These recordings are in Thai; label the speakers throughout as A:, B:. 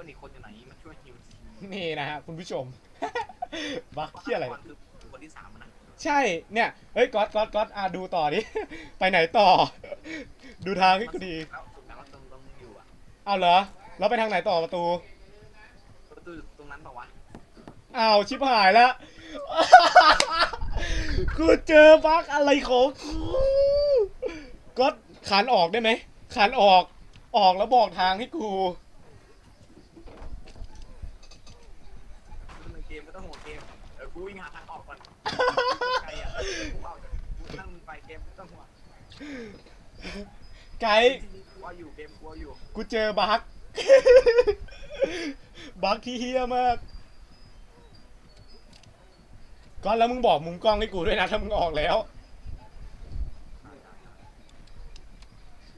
A: พื่อนอีกคนอยู่ไหนมาช่วยฮิวที
B: นี่นะฮะคุณผู้ชม บักเที่ยอะไร
A: ก่อนคือคนที่สามอะนะ
B: ใช่เนี่ยเฮ้ยก๊อตก๊อตก๊อตอะดูต่อดิ ไปไหนต่อ ดูทางให้กูดี
A: แล้วสุดแล้วตรงตรงอยู่อะ
B: เอาเหรอแล้วไปทางไหนต่อประตู
A: ประตูตรงนั้นเปล่าวะ
B: อ้าวชิบหายแล้ว กูเจอบักอะไรของกูก๊อตขานออกได้ไหมขานออกออกแล้วบอกทางให้กู
A: ใน เกมไม่ต้องห่วงเกมเออกูวิ่งหาทางออกก่อนไกลอะกูเอาจากกูนั่งมึงไปเกมไม่ต้องห่วง
B: ไกด์
A: กลัวอยู่เกมกลัวอยู่
B: กูเจอบักบักที่เฮี้ยมากก๊อตแล้วมึงบอกมุมกล้องให้กูด้วยนะถ้ามึงออกแล้ว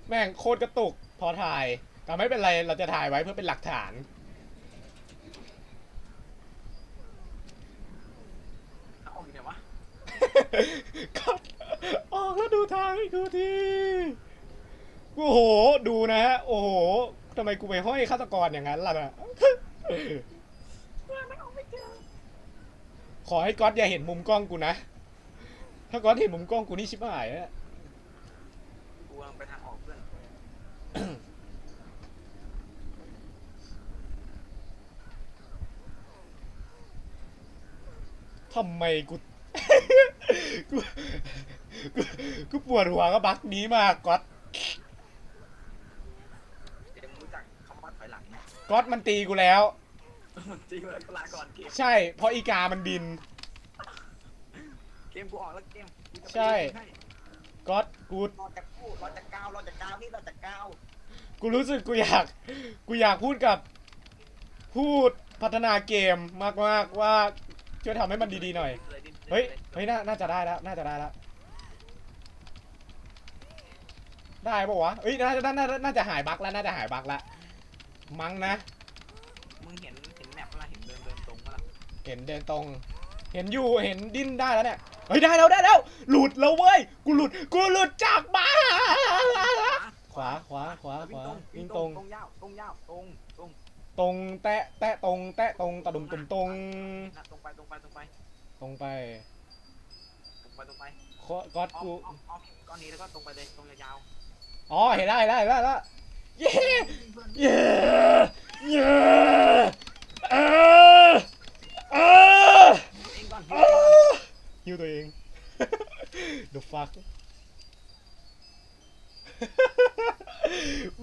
B: แม่งโคตรกระตุกพอถ่ายแต่ไม่เป็นไรเราจะถ่ายไว้เพื่อเป็นหลักฐาน
A: ทางออกอยู่ไหนวะ
B: ก็ออกแล้วดูทางให้กูทีโอ้โห ดูนะฮะ โอ้โหทำไมกูไปห้อยฆาตกรอย่างนั้นล่ะนะขอให้ก๊อตอย่าเห็นมุมกล้องกูนะ ถ้าก๊อตเห็นมุมกล้องกูนี่ชิบหายอะ
A: กูกำลังไปทางออกเพื่อน
B: ทำไมกู กูกูกูปวดหัวกับบั๊กนี้มากก๊อต
A: เกมรู้จักคำว่าถอยหลังไหม
B: ก๊อตมันตีกูแล้ว
A: จริงเลยก็ลาก่อนเกม
B: ใช่ เพราะอีกามันบิน
A: เกมกูออกแล้วเกมกูจะไป
B: ใช่ ก๊อตกู
A: รอจากกูรอจากก้าวรอจากก้าวนี่รอจากก้าว
B: กูรู้สึกกูอยาก กูอยากพูดกับ พูดพัฒนาเกมมากๆว่าช่วยทำให้มันดีๆหน่อย เฮ้ย เฮ้ย น่า น่าจะได้แล้ว น่าจะได้แล้ว ได้ปะวะเฮ้ย น่าจะน่าน่าน่าจะหายบั๊กแล้ว น่าจะหายบั๊กแล้ว มั้งนะ
A: มึงเห็นเห็นแมปปะล่ะเห็นเดินเดินตรงปะล่ะ
B: เห็นเดินตรง เห็นอยู่ เห็นดิ้นได้แล้วเนี่ย เฮ้ย ได้แล้ว ได้แล้ว หลุดแล้วเว้ย กูหลุด กูหลุดจากบ้านขวา ขวา ขวา ขวาวิ่งตรง
A: ตรงยาวตรงยาวตรงตรง
B: ตรง แตะ แตะ ตรง แตะ ตรงตะดุมตุ่มตรง
A: น่ะตรงไปตรงไปตรงไป
B: ตรงไป
A: ตรงไปตรงไป
B: ขอก๊อต
A: อ้อม
B: กู
A: อ้อมอ้อมก้อนนี้แล้วก็ตรงไปเลยตรงยาว
B: อ๋อ เห็นได้ได้ได้แล้วเย้
A: ๆเพื่อน
B: เย้ เย้เออเออ
A: เองก่อน
B: เออฮิวตัวเอง The fuck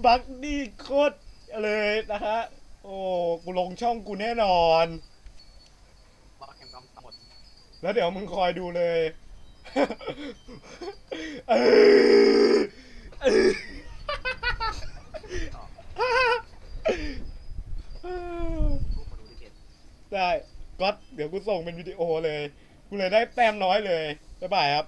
B: บักนี่โคตรเลยนะฮะ โอ้ กูลงช่องกูแน่นอน
A: บอกแข่งกำหมด
B: แล้วเดี๋ยวมึงคอยดูเลยได้ก็เดี๋ยวกูส่งเป็นวิดีโอเลย กูเลยได้แต้มน้อยเลยบ๊ายบายครับ